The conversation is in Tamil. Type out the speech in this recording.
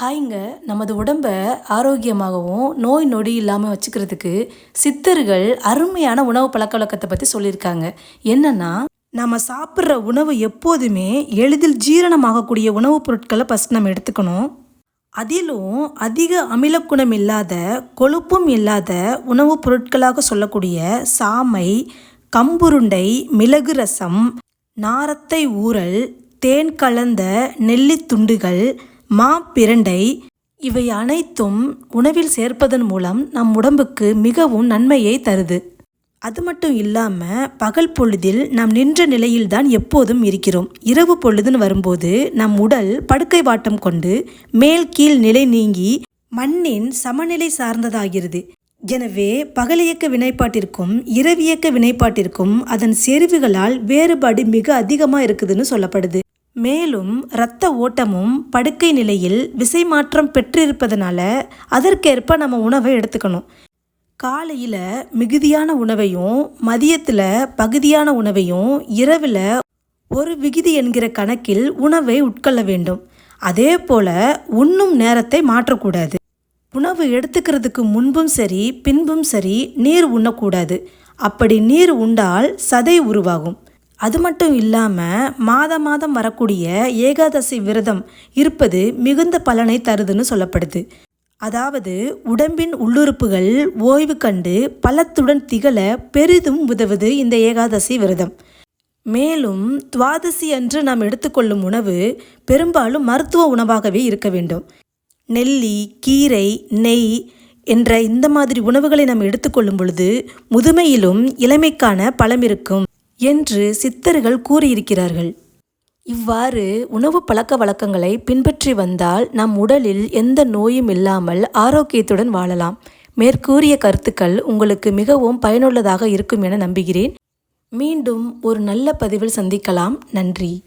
ஹாய்ங்க. நமது உடம்பை ஆரோக்கியமாகவும் நோய் நொடி இல்லாமல் வச்சுக்கிறதுக்கு சித்தர்கள் அருமையான உணவு பழக்க வழக்கத்தை பற்றி சொல்லியிருக்காங்க. என்னன்னா நம்ம சாப்பிட்ற உணவு எப்போதுமே எளிதில் ஜீரணமாகக்கூடிய உணவுப் பொருட்களை ஃபஸ்ட் நம்ம எடுத்துக்கணும். அதிலும் அதிக அமிலக்குணம் இல்லாத கொழுப்பும் இல்லாத உணவுப் பொருட்களாக சொல்லக்கூடிய சாமை கம்புருண்டை மிளகு ரசம் நாரத்தை ஊறல் தேன் கலந்த நெல்லித் துண்டுகள் மா பிரண்டை இவை அனைத்தும் உணவில் சேர்ப்பதன் மூலம் நம் உடம்புக்கு மிகவும் நன்மையை தருது. அது மட்டும் இல்லாமல் பகல் பொழுதில் நாம் நின்ற நிலையில்தான் எப்போதும் இருக்கிறோம். இரவு பொழுதுன்னு வரும்போது நம் உடல் படுக்கை வாட்டம் கொண்டு மேல் கீழ் நிலை நீங்கி மண்ணின் சமநிலை சார்ந்ததாகிறது. எனவே பகலியக்க வினைப்பாட்டிற்கும் இரவியக்க வினைப்பாட்டிற்கும் அதன் செறிவுகளால் வேறுபாடு மிக அதிகமாக இருக்குதுன்னு சொல்லப்படுது. மேலும் இரத்த ஓட்டமும் படுக்கை நிலையில் விசை மாற்றம் பெற்றிருப்பதனால அதற்கேற்ப நம்ம உணவை எடுத்துக்கணும். காலையில் மிகுதியான உணவையும் மதியத்தில் பகுதியான உணவையும் இரவில் ஒரு விகுதி என்கிற கணக்கில் உணவை உட்கொள்ள வேண்டும். அதே போல் உண்ணும் நேரத்தை மாற்றக்கூடாது. உணவு எடுத்துக்கிறதுக்கு முன்பும் சரி பின்பும் சரி நீர் உண்ணக்கூடாது. அப்படி நீர் உண்டால் சதை உருவாகும். அது மட்டும் இல்லாமல் மாதம் மாதம் வரக்கூடிய ஏகாதசி விரதம் இருப்பது மிகுந்த பலனை தருதுன்னு சொல்லப்படுது. அதாவது உடம்பின் உள்ளுறுப்புகள் ஓய்வு கண்டு பலத்துடன் திகழ பெரிதும் உதவுது இந்த ஏகாதசி விரதம். மேலும் துவாதசி அன்று நாம் எடுத்துக்கொள்ளும் உணவு பெரும்பாலும் மருத்துவ உணவாகவே இருக்க வேண்டும். நெல்லி கீரை நெய் என்ற இந்த மாதிரி உணவுகளை நாம் எடுத்துக்கொள்ளும் பொழுது முதுமையிலும் இளமைக்கான பலம் இருக்கும். என்று சித்தர்கள் கூறியிருக்கிறார்கள். இவ்வாறு உணவு பழக்க வழக்கங்களை பின்பற்றி வந்தால் நம் உடலில் எந்த நோயும் இல்லாமல் ஆரோக்கியத்துடன் வாழலாம். மேற்கூறிய கருத்துக்கள் உங்களுக்கு மிகவும் பயனுள்ளதாக இருக்கும் என நம்புகிறேன். மீண்டும் ஒரு நல்ல பதிவில் சந்திக்கலாம். நன்றி.